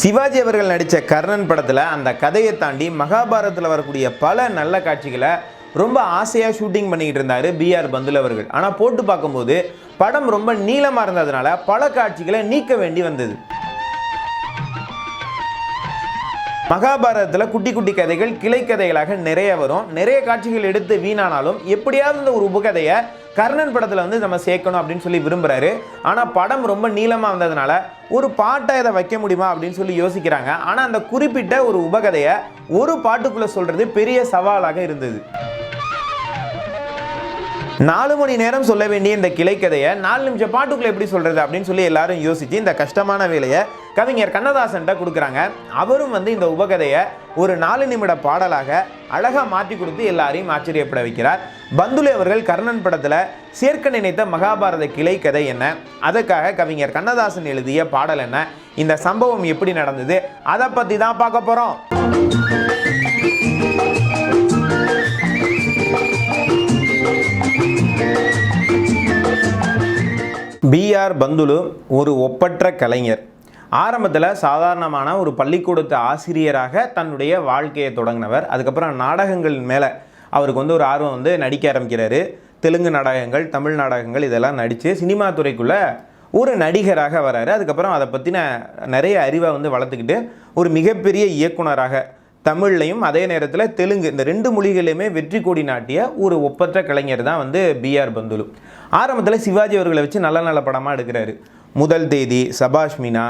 சிவாஜி அவர்கள் நடித்த கர்ணன் படத்தில் அந்த கதையை தாண்டி மகாபாரதத்தில் வரக்கூடிய பல நல்ல காட்சிகளை ரொம்ப ஆசையாக ஷூட்டிங் பண்ணிக்கிட்டு இருந்தார் பிஆர் பந்துல் அவர்கள். ஆனால் போட்டு பார்க்கும்போது படம் ரொம்ப நீளமாக இருந்ததுனால பல காட்சிகளை நீக்க வேண்டி வந்தது. மகாபாரதத்தில் குட்டி குட்டி கதைகள் கிளை கதைகளாக நிறைய வரும். நிறைய காட்சிகள் எடுத்து வீணானாலும் எப்படியாவது இந்த ஒரு உபகதையை கர்ணன் படத்தில் வந்து நம்ம சேர்க்கணும் அப்படின்னு சொல்லி விரும்புகிறாரு ஆனால் படம் ரொம்ப நீளமாக வந்ததுனால ஒரு பாட்டை இதை வைக்க முடியுமா அப்படின்னு சொல்லி யோசிக்கிறாங்க. ஆனால் அந்த குறிப்பிட்ட ஒரு உபகதையை ஒரு பாட்டுக்குள்ளே சொல்கிறது பெரிய சவாலாக இருந்தது. நாலு மணி நேரம் சொல்ல வேண்டிய இந்த கிளைக்கதையை நாலு நிமிஷம் பாட்டுக்குள்ள எப்படி சொல்றது அப்படின்னு சொல்லி எல்லாரும் யோசிச்சு இந்த கஷ்டமான வேலையை கவிஞர் கண்ணதாசன்ட்ட கொடுக்குறாங்க. அவரும் வந்து இந்த உபகதையை ஒரு நாலு நிமிட பாடலாக அழகாக மாற்றி கொடுத்து எல்லாரையும் ஆச்சரியப்பட வைக்கிறார். பந்துலி அவர்கள் கர்ணன் படத்தில் சேர்க்க நினைத்த மகாபாரத கிளை கதை என்ன? அதற்காக கவிஞர் கண்ணதாசன் எழுதிய பாடல் என்ன? இந்த சம்பவம் எப்படி நடந்தது? அதை பற்றி தான் பார்க்க போகிறோம் பிஆர் பந்துலு ஒரு ஒப்பற்ற கலைஞர். ஆரம்பத்தில் சாதாரணமான ஒரு பள்ளிக்கூடத்து ஆசிரியராக தன்னுடைய வாழ்க்கையை தொடங்கினவர். அதுக்கப்புறம் நாடகங்கள் மேலே அவருக்கு வந்து ஒரு ஆர்வம் வந்து நடிக்க ஆரம்பிக்கிறாரு. தெலுங்கு நாடகங்கள் தமிழ் நாடகங்கள் இதெல்லாம் நடித்து சினிமா துறைக்குள்ளே ஒரு நடிகராக வராரு. அதுக்கப்புறம் அதை பற்றின நிறைய அறிவை வந்து வளர்த்துக்கிட்டு ஒரு மிகப்பெரிய இயக்குனராக தமிழ்லையும் அதே நேரத்தில் தெலுங்கு இந்த ரெண்டு மொழிகளையுமே வெற்றி கொடி நாட்டிய ஒரு ஒப்பற்ற கலைஞர் தான் வந்து பிஆர் பந்துலு. ஆரம்பத்தில் சிவாஜி அவர்களை வச்சு நல்ல நல்ல படமாக எடுக்கிறாரு. முதல் தேதி சபாஷ் மீனா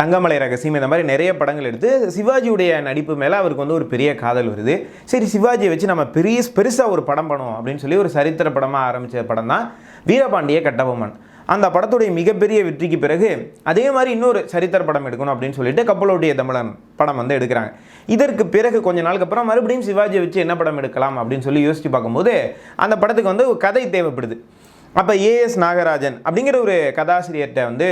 தங்கமலை ரகசியம் இந்த மாதிரி நிறைய படங்கள் எடுத்து சிவாஜியுடைய நடிப்பு மேலே அவருக்கு வந்து ஒரு பெரிய காதல் வருது. சரி சிவாஜியை வச்சு நம்ம பெரிய பெருசாக ஒரு படம் பண்ணுவோம் அப்படின்னு சொல்லி ஒரு சரித்திர படமாக ஆரம்பித்த படம் தான் வீரபாண்டிய கட்டபொம்மன். அந்த படத்துடைய மிகப்பெரிய வெற்றிக்கு பிறகு அதே மாதிரி இன்னொரு சரித்திர படம் எடுக்கணும் அப்படின்னு சொல்லிட்டு கப்பலோடைய தமிழன் படம் வந்து எடுக்கிறாங்க. இதற்கு பிறகு கொஞ்ச நாளுக்கு அப்புறம் மறுபடியும் சிவாஜியை வச்சு என்ன படம் எடுக்கலாம் அப்படின்னு சொல்லி யோசிச்சு பார்க்கும்போது அந்த படத்துக்கு வந்து ஒரு கதை தேவைப்படுது. அப்போ ஏஎஸ் நாகராஜன் அப்படிங்கிற ஒரு கதாசிரியர்கிட்ட வந்து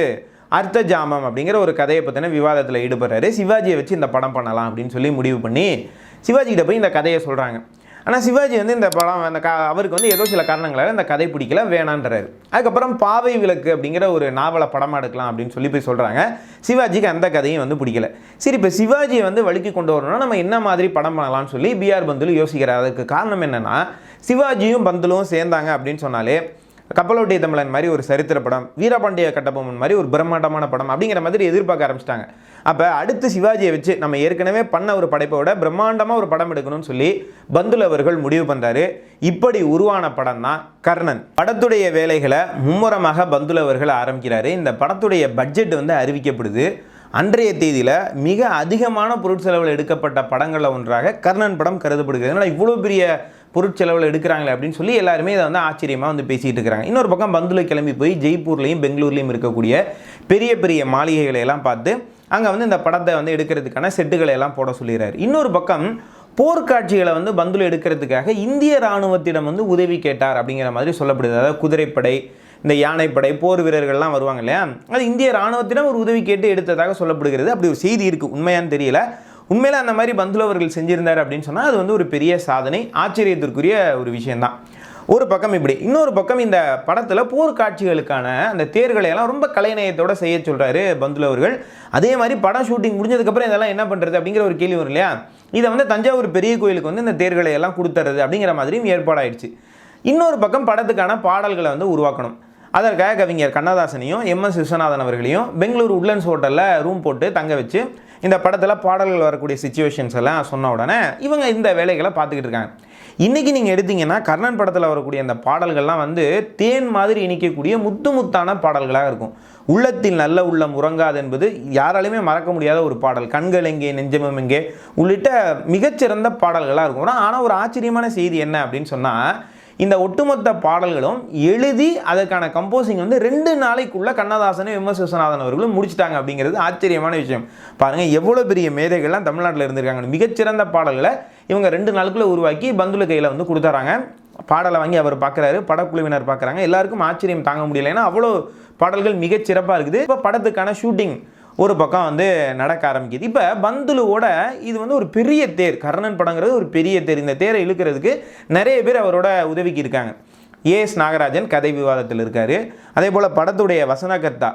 அர்த்த ஜாமம் அப்படிங்கிற ஒரு கதையை பற்றின விவாதத்தில் ஈடுபடுறாரு. சிவாஜியை வச்சு இந்த படம் பண்ணலாம் அப்படின்னு சொல்லி முடிவு பண்ணி சிவாஜிகிட்ட போய் இந்த கதையை சொல்கிறாங்க ஆனால் சிவாஜி வந்து இந்த படம் அந்த க அவருக்கு வந்து ஏதோ சில காரணங்களால் இந்த கதை பிடிக்கல வேணான்றாரு. அதுக்கப்புறம் பாவை விளக்கு அப்படிங்கிற ஒரு நாவலை படமாக எடுக்கலாம் அப்படின்னு சொல்லி போய் சொல்கிறாங்க சிவாஜிக்கு அந்த கதையும் வந்து பிடிக்கல. சரி இப்போ சிவாஜியை வந்து வழுக்கி கொண்டு வரணும்னா நம்ம என்ன மாதிரி படம் பண்ணலாம்னு சொல்லி பிஆர் பந்துலு யோசிக்கிறார். அதுக்கு காரணம் என்னென்னா சிவாஜியும் பந்துலும் சேர்ந்தாங்க அப்படின்னு சொன்னாலே கப்பலோட்டிய தமிழன் மாதிரி ஒரு சரித்திர படம் வீரபாண்டிய கட்டபொம்மன் மாதிரி ஒரு பிரம்மாண்டமான படம் அப்படிங்கிற மாதிரி எதிர்பார்க்க ஆரம்பிச்சிட்டாங்க. அப்போ அடுத்து சிவாஜியை வச்சு நம்ம ஏற்கனவே பண்ண ஒரு படைப்பை விட பிரம்மாண்டமாக ஒரு படம் எடுக்கணும்னு சொல்லி பந்துல் அவர்கள் முடிவு பண்ணுறாரு இப்படி உருவான படம் தான் கர்ணன். படத்துடைய வேலைகளை மும்முரமாக பந்துல் அவர்கள் ஆரம்பிக்கிறாரு. இந்த படத்துடைய பட்ஜெட் வந்து அறிவிக்கப்படுது. அன்றைய தேதியில் மிக அதிகமான பொருட்செலவில் எடுக்கப்பட்ட படங்களில் ஒன்றாக கர்ணன் படம் கருதப்படுகிறது. ஏன்னா இவ்வளோ பெரிய பொருட்செலவில் எடுக்கிறாங்களே அப்படின்னு சொல்லி எல்லாருமே இதை வந்து ஆச்சரியமாக வந்து பேசிகிட்டு இருக்கிறாங்க. இன்னொரு பக்கம் பந்துல கிளம்பி போய் ஜெய்ப்பூர்லேயும் பெங்களூர்லேயும் இருக்கக்கூடிய பெரிய பெரிய மாளிகைகளை எல்லாம் பார்த்து அங்கே வந்து இந்த படத்தை வந்து எடுக்கிறதுக்கான செட்டுகளை எல்லாம் போட சொல்லிடுறாரு. இன்னொரு பக்கம் போர்க்காட்சிகளை வந்து பந்துல எடுக்கிறதுக்காக இந்திய இராணுவத்திடம் வந்து உதவி கேட்டார் அப்படிங்கிற மாதிரி சொல்லப்படுது. அதாவது குதிரைப்படை இந்த யானைப்படை போர் வீரர்கள்லாம் வருவாங்க இல்லையா? அது இந்திய இராணுவத்திடம் ஒரு உதவி கேட்டு எடுத்ததாக சொல்லப்படுகிறது. அப்படி ஒரு செய்தி இருக்குது உண்மையான்னு தெரியல. உண்மையில் அந்த மாதிரி பந்துல அவர்கள் செஞ்சிருந்தார் அப்படின்னு சொன்னால் அது வந்து ஒரு பெரிய சாதனை ஆச்சரியத்திற்குரிய ஒரு விஷயந்தான் ஒரு பக்கம் இப்படி இன்னொரு பக்கம் இந்த படத்தில் போர்க்காட்சிகளுக்கான அந்த தேர்களை எல்லாம் ரொம்ப கலைநயத்தோடு செய்ய சொல்கிறாரு பந்துல அவர்கள் அதே மாதிரி படம் ஷூட்டிங் முடிஞ்சதுக்கப்புறம் இதெல்லாம் என்ன பண்ணுறது அப்படிங்கிற ஒரு கேள்வி வரும் இல்லையா? இதை வந்து தஞ்சாவூர் பெரிய கோயிலுக்கு வந்து இந்த தேர்களை எல்லாம் கொடுத்துறது அப்படிங்கிற மாதிரியும் ஏற்பாடாயிடுச்சு. இன்னொரு பக்கம் படத்துக்கான பாடல்களை வந்து உருவாக்கணும். அதற்காக கவிஞர் கண்ணதாசனையும் எம் எஸ் விஸ்வநாதன் அவர்களையும் பெங்களூர் உட்லண்ட்ஸ் ஹோட்டலில் ரூம் போட்டு தங்க வச்சு இந்த படத்தில் பாடல்கள் வரக்கூடிய சுச்சுவேஷன்ஸ் எல்லாம் சொன்ன உடனே இவங்க இந்த வேலைகளை பார்த்துக்கிட்டு இருக்காங்க. இன்றைக்கி நீங்கள் எடுத்தீங்கன்னா கர்ணன் படத்தில் வரக்கூடிய அந்த பாடல்கள்லாம் வந்து தேன் மாதிரி இணைக்கக்கூடிய முத்து முத்தான பாடல்களாக இருக்கும். உள்ளத்தில் நல்ல உள்ளம் உறங்காது என்பது யாராலையுமே மறக்க முடியாத ஒரு பாடல். கண்கள் எங்கே நெஞ்சமும் எங்கே உள்ளிட்ட மிகச்சிறந்த பாடல்களாக இருக்கும். ஆனால் ஒரு ஆச்சரியமான செய்தி என்ன அப்படின்னு சொன்னால் இந்த ஒட்டுமொத்த பாடல்களும் எழுதி அதற்கான கம்போசிங் வந்து ரெண்டு நாளைக்குள்ளே கண்ணதாசனும் எம் எஸ் விஸ்வநாதன் அவர்களும் முடிச்சிட்டாங்க அப்படிங்கிறது ஆச்சரியமான விஷயம். பாருங்க எவ்வளோ பெரிய மேதைகள்லாம் தமிழ்நாட்டில் இருந்திருக்காங்க மிகச்சிறந்த பாடல்களை இவங்க ரெண்டு நாளுக்குள்ளே உருவாக்கி பந்துல கையில் வந்து கொடுத்துறாங்க. பாடலை வாங்கி அவர் பார்க்குறாரு படக்குழுவினர் பார்க்குறாங்க எல்லாருக்கும் ஆச்சரியம் தாங்க முடியல. ஏன்னா அவ்வளோ பாடல்கள் மிகச் சிறப்பாக இருக்குது. இப்போ படத்துக்கான ஷூட்டிங் ஒரு பக்கம் வந்து நடக்க ஆரம்பிக்குது. இப்போ பந்துலுவோட இது வந்து ஒரு பெரிய தேர் கர்ணன் படங்கிறது ஒரு பெரிய தேர். இந்த தேரை இழுக்கிறதுக்கு நிறைய பேர் அவரோட உதவிக்கு இருக்காங்க. ஏஎஸ் நாகராஜன் கதை விவாதத்தில் இருக்கார். அதே போல் படத்துடைய வசனகர்த்தா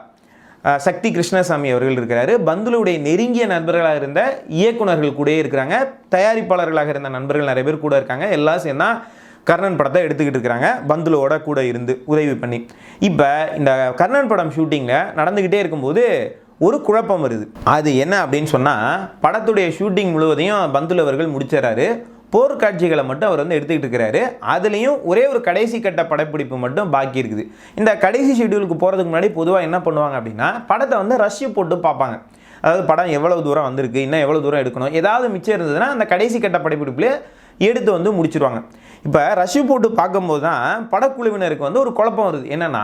சக்தி கிருஷ்ணசாமி அவர்கள் இருக்கிறாரு. பந்துலுடைய நெருங்கிய நண்பர்களாக இருந்த இயக்குனர்கள் கூட இருக்கிறாங்க. தயாரிப்பாளர்களாக இருந்த நண்பர்கள் நிறைய பேர் கூட இருக்காங்க. எல்லாம் சேர்ந்தா கர்ணன் படத்தை எடுத்துக்கிட்டு இருக்கிறாங்க. பந்துலோட கூட இருந்து உதவி பண்ணி. இப்போ இந்த கர்ணன் படம் ஷூட்டிங்கில் நடந்துக்கிட்டே இருக்கும்போது ஒரு குழப்பம் வருது. அது என்ன அப்படின்னு சொன்னால் படத்துடைய ஷூட்டிங் முழுவதையும் பந்துல் அவர்கள் முடிச்சிடறாரு. போர்க்காட்சிகளை மட்டும் அவர் வந்து எடுத்துக்கிட்டு இருக்கிறாரு. அதுலேயும் ஒரே ஒரு கடைசி கட்ட படப்பிடிப்பு மட்டும் பாக்கி இருக்குது. இந்த கடைசி ஷெட்யூலுக்கு போகிறதுக்கு முன்னாடி பொதுவாக என்ன பண்ணுவாங்க அப்படின்னா படத்தை வந்து ரஷ்ய போட்டு பார்ப்பாங்க. அதாவது படம் எவ்வளோ தூரம் வந்திருக்கு இன்னும் எவ்வளோ தூரம் எடுக்கணும் ஏதாவது மிச்சம் இருந்ததுன்னா அந்த கடைசி கட்ட படப்பிடிப்புலேயே எடுத்து வந்து முடிச்சிருவாங்க. இப்போ ரஷ்ய போட்டு பார்க்கும்போது தான் படக்குழுவினருக்கு வந்து ஒரு குழப்பம் வருது. என்னென்னா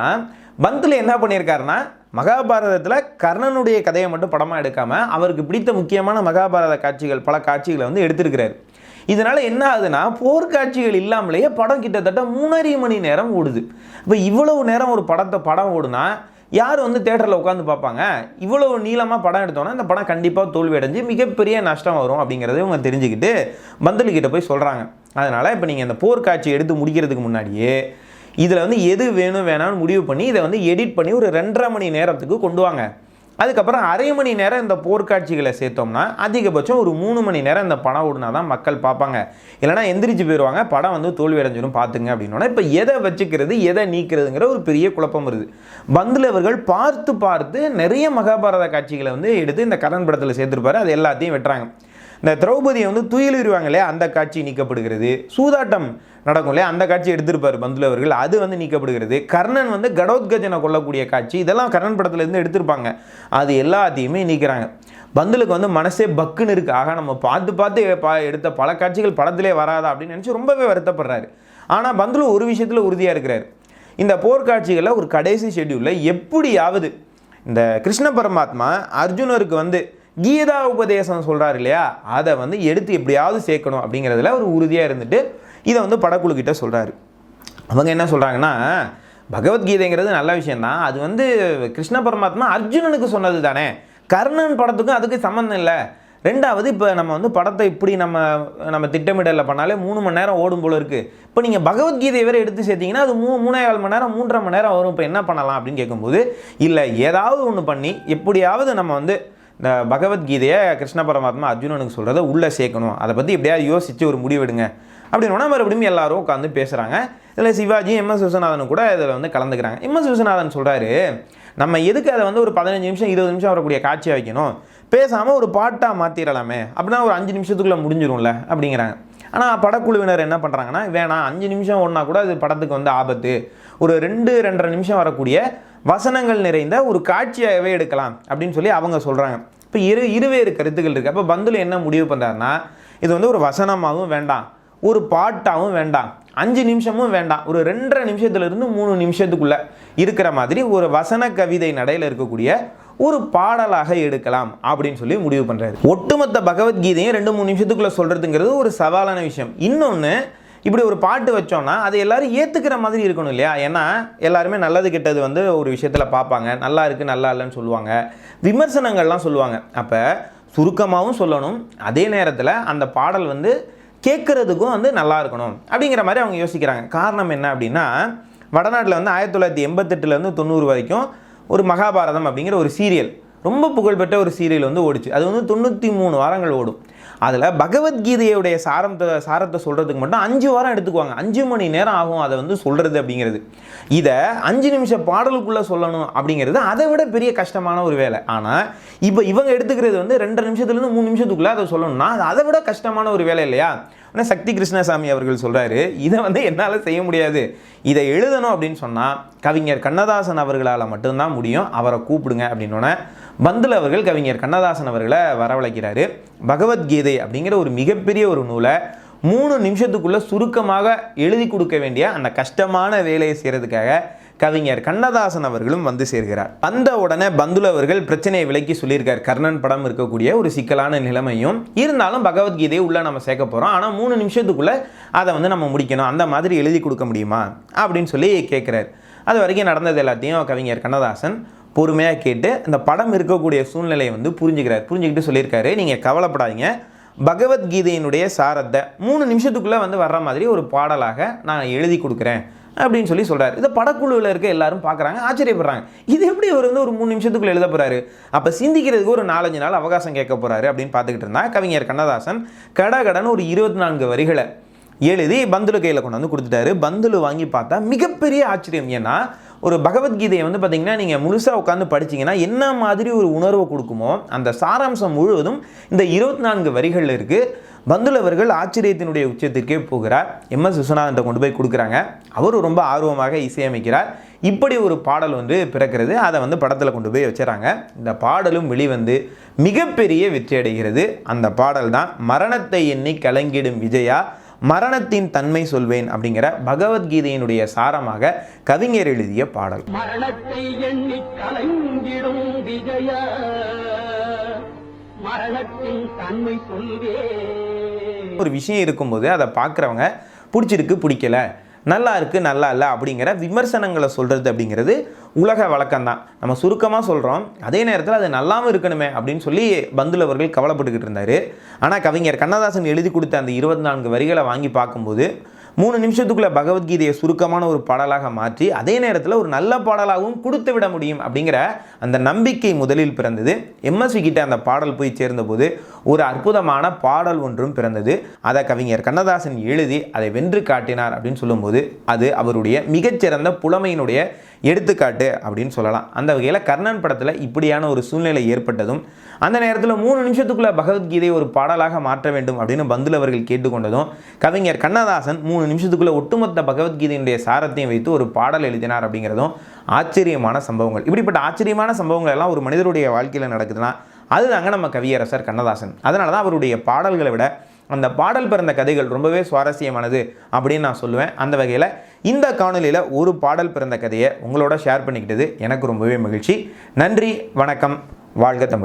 பந்தில் என்ன பண்ணியிருக்காருன்னா மகாபாரதத்தில் கர்ணனுடைய கதையை மட்டும் படமாக எடுக்காமல் அவருக்கு பிடித்த முக்கியமான மகாபாரத காட்சிகள் பல காட்சிகளை வந்து எடுத்திருக்கிறார். இதனால் என்ன ஆகுதுன்னா போர்க்காட்சிகள் இல்லாமலேயே படம் கிட்டத்தட்ட மூணரை மணி நேரம் ஓடுது. இப்போ இவ்வளவு நேரம் ஒரு படத்தை படம் ஓடுனா யார் வந்து தேட்டரில் உட்காந்து பார்ப்பாங்க? இவ்வளவு நீளமாக படம் எடுத்தோன்னா இந்த படம் கண்டிப்பாக தோல்வி அடைஞ்சு மிகப்பெரிய நஷ்டம் வரும் அப்படிங்கிறத இவங்க தெரிஞ்சுக்கிட்டு பந்தலுக்கிட்ட போய் சொல்கிறாங்க அதனால் இப்போ நீங்கள் இந்த போர்க்காட்சி எடுத்து முடிக்கிறதுக்கு முன்னாடியே இதில் வந்து எது வேணும் வேணாம்னு முடிவு பண்ணி இதை வந்து எடிட் பண்ணி ஒரு ரெண்டரை மணி நேரத்துக்கு கொண்டு வாங்க. அதுக்கப்புறம் அரை மணி நேரம் இந்த போர்க்காட்சிகளை சேர்த்தோம்னா அதிகபட்சம் ஒரு மூணு மணி நேரம் இந்த படம் ஓடுனா தான் மக்கள் பார்ப்பாங்க. இல்லைனா எந்திரிச்சு போயிடுவாங்க படம் வந்து தோல்வி அடைஞ்சிடும் பார்த்துங்க அப்படின்னோட இப்போ எதை வச்சுக்கிறது எதை நீக்கிறதுங்கிற ஒரு பெரிய குழப்பம் வருது. பந்தில் அவர்கள் பார்த்து பார்த்து நிறைய மகாபாரத காட்சிகளை வந்து எடுத்து இந்த கரண் படத்தில் சேர்த்துருப்பாரு அது எல்லாத்தையும் வெட்டுறாங்க. இந்த திரௌபதியை வந்து துயிலுருவாங்க இல்லையா? அந்த காட்சி நீக்கப்படுகிறது. சூதாட்டம் நடக்கும் இல்லையா? அந்த காட்சி எடுத்திருப்பார் பந்துல அவர்கள். அது வந்து நீக்கப்படுகிறது. கர்ணன் வந்து கடோத்கஜனை கொல்லக்கூடிய காட்சி. இதெல்லாம் கர்ணன் படத்துலேருந்து எடுத்திருப்பாங்க. அது எல்லாத்தையுமே நீக்கிறாங்க. பந்துலுக்கு வந்து மனசே பக்குன்னு இருக்கு. ஆக நம்ம பார்த்து பார்த்து பா எடுத்த பல காட்சிகள் படத்திலே வராதா அப்படின்னு நினச்சி ரொம்பவே வருத்தப்படுறாரு. ஆனால் பந்துலு ஒரு விஷயத்தில் உறுதியாக இருக்கிறார். இந்த போர்க்காட்சிகளில் ஒரு கடைசி ஷெட்யூலில் எப்படியாவது இந்த கிருஷ்ண பரமாத்மா அர்ஜுனருக்கு வந்து கீதா உபதேசம் சொல்கிறார் இல்லையா? அதை வந்து எடுத்து எப்படியாவது சேர்க்கணும் அப்படிங்கிறதுல ஒரு உறுதியாக இருந்துட்டு இதை வந்து படக்குழுக்கிட்ட சொல்கிறாரு அவங்க என்ன சொல்கிறாங்கன்னா பகவத்கீதைங்கிறது நல்ல விஷயந்தான் அது வந்து கிருஷ்ண பரமாத்மா அர்ஜுனனுக்கு சொன்னது தானே. கர்ணன் படத்துக்கும் அதுக்கு சம்மந்தம் இல்லை. ரெண்டாவது இப்போ நம்ம வந்து படத்தை இப்படி நம்ம நம்ம திட்டமிடலில் பண்ணாலே மூணு மணி நேரம் ஓடும் போல இருக்குது இப்போ நீங்கள் பகவத்கீதையை வேறு எடுத்து சேர்த்தீங்கன்னா அது மூ மூணே கால் மணி நேரம் மூன்றரை மணி நேரம் வரும். இப்போ என்ன பண்ணலாம் அப்படின்னு கேட்கும்போது இல்லை ஏதாவது ஒன்று பண்ணி எப்படியாவது நம்ம வந்து இந்த பகவத்கீதையை கிருஷ்ண பரமாத்மா அர்ஜுனனுக்கு சொல்கிறத உள்ளே சேர்க்கணும். அதை பற்றி எப்படியாவது யோசித்து ஒரு முடிவெடுங்க அப்படின்னா மறுபடியும் எல்லாரும் உட்காந்து பேசுகிறாங்க இதில் சிவாஜி எம்எஸ் விஸ்வநாதன் கூட இதில் வந்து கலந்துக்கிறாங்க. எம்எஸ் விஸ்வநாதன் சொல்கிறாரு நம்ம எதுக்கு அதை வந்து ஒரு பதினஞ்சு நிமிஷம் இருபது நிமிஷம் வரக்கூடிய காட்சியாக வைக்கணும்? பேசாமல் ஒரு பாட்டாக மாற்றிடலாமே அப்படின்னா ஒரு அஞ்சு நிமிஷத்துக்குள்ளே முடிஞ்சிரும்ல அப்படிங்கிறாங்க. ஆனால் படக்குழுவினர் என்ன பண்ணுறாங்கன்னா வேணாம் அஞ்சு நிமிஷம் ஓடினா கூட அது படத்துக்கு வந்து ஆபத்து. ஒரு ரெண்டு ரெண்டரை நிமிஷம் வரக்கூடிய வசனங்கள் நிறைந்த ஒரு காட்சியாகவே எடுக்கலாம் அப்படின்னு சொல்லி அவங்க சொல்கிறாங்க இப்போ இரு இருவேறு கருத்துக்கள் இருக்குது அப்போ பந்துல என்ன முடிவு பண்ணுறாருன்னா இது வந்து ஒரு வசனமாகவும் வேண்டாம் ஒரு பாட்டாகவும் வேண்டாம் அஞ்சு நிமிஷமும் வேண்டாம் ஒரு ரெண்டரை நிமிஷத்துலேருந்து மூணு நிமிஷத்துக்குள்ளே இருக்கிற மாதிரி ஒரு வசன கவிதை நடையில் இருக்கக்கூடிய ஒரு பாடலாக எடுக்கலாம் அப்படின்னு சொல்லி முடிவு பண்ணுறாரு ஒட்டுமொத்த பகவத்கீதையும் ரெண்டு மூணு நிமிஷத்துக்குள்ளே சொல்கிறதுங்கிறது ஒரு சவாலான விஷயம். இன்னொன்று இப்படி ஒரு பாட்டு வச்சோம்னா அதை எல்லாரும் ஏற்றுக்கிற மாதிரி இருக்கணும் இல்லையா? ஏன்னா எல்லாருமே நல்லது கெட்டது வந்து ஒரு விஷயத்தில் பார்ப்பாங்க. நல்லா இருக்குது நல்லா இல்லைன்னு சொல்லுவாங்க. விமர்சனங்கள்லாம் சொல்லுவாங்க. அப்போ சுருக்கமாகவும் சொல்லணும். அதே நேரத்தில் அந்த பாடல் வந்து கேட்குறதுக்கும் வந்து நல்லா இருக்கணும் அப்படிங்கிற மாதிரி அவங்க யோசிக்கிறாங்க. காரணம் என்ன அப்படின்னா வடநாட்டில் வந்து ஆயிரத்தி தொள்ளாயிரத்தி எண்பத்தெட்டுலேருந்து தொண்ணூறு வரைக்கும் ஒரு மகாபாரதம் அப்படிங்கிற ஒரு சீரியல். ரொம்ப புகழ்பெற்ற ஒரு சீரியல் வந்து ஓடிச்சு. அது வந்து தொண்ணூற்றி மூணு வாரங்கள் ஓடும். அதில் பகவத்கீதையுடைய சாரத்தை சாரத்தை சொல்கிறதுக்கு மட்டும் அஞ்சு வாரம் எடுத்துக்குவாங்க. அஞ்சு மணி நேரம் ஆகும் அதை வந்து சொல்கிறது அப்படிங்கிறது. இதை அஞ்சு நிமிஷம் பாடலுக்குள்ளே சொல்லணும் அப்படிங்கிறது அதை விட பெரிய கஷ்டமான ஒரு வேலை. ஆனால் இப்போ இவங்க எடுத்துக்கிறது வந்து ரெண்டரை நிமிஷத்துலேருந்து மூணு நிமிஷத்துக்குள்ளே அதை சொல்லணும்னா அது அதை விட கஷ்டமான ஒரு வேலை இல்லையா? ஆனால் சக்தி கிருஷ்ணசாமி அவர்கள் சொல்கிறாரு இதை வந்து என்னால் செய்ய முடியாது. இதை எழுதணும் அப்படின்னு சொன்னால் கவிஞர் கண்ணதாசன் அவர்களால் மட்டும்தான் முடியும். அவரை கூப்பிடுங்க அப்படின்னோடனே பந்துல் அவர்கள் கவிஞர் கண்ணதாசன் அவர்களை வரவழைக்கிறாரு. பகவத்கீதை அப்படிங்கிற ஒரு மிகப்பெரிய ஒரு நூலை மூணு நிமிஷத்துக்குள்ளே சுருக்கமாக எழுதி கொடுக்க வேண்டிய அந்த கஷ்டமான வேலையை செய்கிறதுக்காக கவிஞர் கண்ணதாசன் அவர்களும் வந்து சேர்கிறார். அந்த உடனே பந்துல அவர்கள் பிரச்சனையை விலக்கி சொல்லியிருக்கார். கர்ணன் படம் இருக்கக்கூடிய ஒரு சிக்கலான நிலைமையும் இருந்தாலும் பகவத்கீதையை உள்ளே நம்ம சேர்க்க போகிறோம் ஆனால் மூணு நிமிஷத்துக்குள்ளே அதை வந்து நம்ம முடிக்கணும். அந்த மாதிரி எழுதி கொடுக்க முடியுமா? அப்படின்னு சொல்லி கேட்குறாரு. அது வரைக்கும் நடந்தது எல்லாத்தையும் கவிஞர் கண்ணதாசன் பொறுமையாக கேட்டு இந்த படம் இருக்கக்கூடிய சூழ்நிலையை வந்து புரிஞ்சுக்கிறார். புரிஞ்சுக்கிட்டு சொல்லியிருக்காரு. நீங்கள் கவலைப்படாதீங்க. பகவத்கீதையினுடைய சாரத்தை மூணு நிமிஷத்துக்குள்ளே வந்து வர்ற மாதிரி ஒரு பாடலாக நான் எழுதி கொடுக்குறேன். அப்படின்னு சொல்லி சொல்கிறார் இதை படக்குழுவில் இருக்க எல்லாரும் பார்க்குறாங்க ஆச்சரியப்படுறாங்க. இது எப்படி அவர் வந்து ஒரு மூணு நிமிஷத்துக்குள்ள எழுத போகிறாரு அப்போ சிந்திக்கிறதுக்கு ஒரு நாலஞ்சு நாள் அவகாசம் கேட்க போகிறாரு அப்படின்னு பார்த்துக்கிட்டு இருந்தா கவிஞர் கண்ணதாசன் கடகடன் ஒரு இருபத்தி நான்கு வரிகளை எழுதி பந்துலு கையில் கொண்டு வந்து கொடுத்துட்டாரு. பந்துலு வாங்கி பார்த்தா மிகப்பெரிய ஆச்சரியம். ஏன்னா ஒரு பகவத்கீதையை வந்து பார்த்தீங்கன்னா நீங்கள் முழுசாக உட்காந்து படிச்சீங்கன்னா என்ன மாதிரி ஒரு உணர்வை கொடுக்குமோ அந்த சாராம்சம் முழுவதும் இந்த இருபத்தி நான்கு வரிகளில் இருக்குது பந்துலவர்கள் ஆச்சரியத்தினுடைய உச்சத்திற்கே போகிறார். எம். எஸ். விஸ்வநாதன் கொண்டு போய் கொடுக்குறாங்க. அவரும் ரொம்ப ஆர்வமாக இசையமைக்கிறார். இப்படி ஒரு பாடல் வந்து பிறக்கிறது. அதை வந்து படத்தில் கொண்டு போய் வச்சுறாங்க இந்த பாடலும் வெளிவந்து மிகப்பெரிய வெற்றி அடைகிறது. அந்த பாடல் தான் மரணத்தை எண்ணி கலங்கிடும் விஜயா மரணத்தின் தன்மை சொல்வேன் அப்படிங்கிற பகவத்கீதையினுடைய சாரமாக கவிஞர் எழுதிய பாடல். மரணத்தை எண்ணி கலங்கிடும் விஜயா மரணத்தின் தன்மை சொல்வேன். ஒரு விஷயம் இருக்கும்போது அதை பார்க்குறவங்க பிடிச்சிருக்கு பிடிக்கல. நல்லா இருக்கு நல்லா இல்லை. அப்படிங்கிற விமர்சனங்களை சொல்கிறது அப்படிங்கிறது உலக வழக்கம்தான். நம்ம சுருக்கமாக சொல்கிறோம் அதே நேரத்தில் அது நல்லாவும் இருக்கணுமே. அப்படின்னு சொல்லி பந்துல் அவர்கள் கவலைப்பட்டுக்கிட்டு இருந்தார். ஆனால் கவிஞர் கண்ணதாசன் எழுதி கொடுத்த அந்த இருபத்தி நான்கு வரிகளை வாங்கி பார்க்கும்போது மூணு நிமிஷத்துக்குள்ளே பகவத்கீதையை சுருக்கமான ஒரு பாடலாக மாற்றி அதே நேரத்தில் ஒரு நல்ல பாடலாகவும் கொடுத்து விட முடியும் அப்படிங்கிற அந்த நம்பிக்கை முதலில் பிறந்தது. எம்எஸ்வி கிட்ட அந்த பாடல் போய் சேர்ந்தபோது ஒரு அற்புதமான பாடல் ஒன்றும் பிறந்தது. அதை கவிஞர் கண்ணதாசன் எழுதி அதை வென்று காட்டினார் அப்படின்னு சொல்லும்போது அது அவருடைய மிகச்சிறந்த புலமையினுடைய எடுத்துக்காட்டு அப்படின்னு சொல்லலாம். அந்த வகையில் கர்ணன் படத்தில் இப்படியான ஒரு சூழ்நிலை ஏற்பட்டதும் அந்த நேரத்தில் மூணு நிமிஷத்துக்குள்ளே பகவத்கீதை ஒரு பாடலாக மாற்ற வேண்டும் அப்படின்னு பந்துல் அவர்கள் கேட்டுக்கொண்டதும் கவிஞர் கண்ணதாசன் மூணு நிமிஷத்துக்குள்ளே ஒட்டுமொத்த பகவத்கீதையினுடைய சாரத்தையும் வைத்து ஒரு பாடல் எழுதினார் அப்படிங்கிறதும் ஆச்சரியமான சம்பவங்கள். இப்படிப்பட்ட ஆச்சரியமான சம்பவங்கள் எல்லாம் ஒரு மனிதருடைய வாழ்க்கையில் நடக்குதுன்னா அதுதாங்க நம்ம கவியரசர் கண்ணதாசன். அதனால தான் அவருடைய பாடல்களை விட அந்த பாடல் பிறந்த கதைகள் ரொம்பவே சுவாரஸ்யமானது அப்படின்னு நான் சொல்லுவேன். அந்த வகையில் இந்த காணொலியில் ஒரு பாடல் பிறந்த கதையை உங்களோட ஷேர் பண்ணிக்கிட்டது எனக்கு ரொம்பவே மகிழ்ச்சி. நன்றி வணக்கம் வாழ்க தமிழ்.